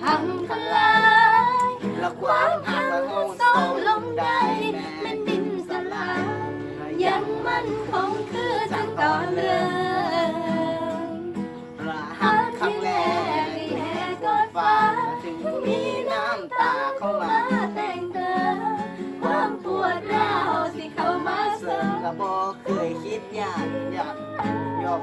พังทลายและความหักและโง่เศร้าเลงได้แม่นดินสลายยังมั่นคงคือทั้งตอนเริ่มประหักครั้งแรกที่แหกกอดฟ้าถึงมีน้ำตาเข้ามาแต่งเติมความปวดร้าวสิเข้ามาเสริมมกระบอกเคยคิดอยากอยากยอม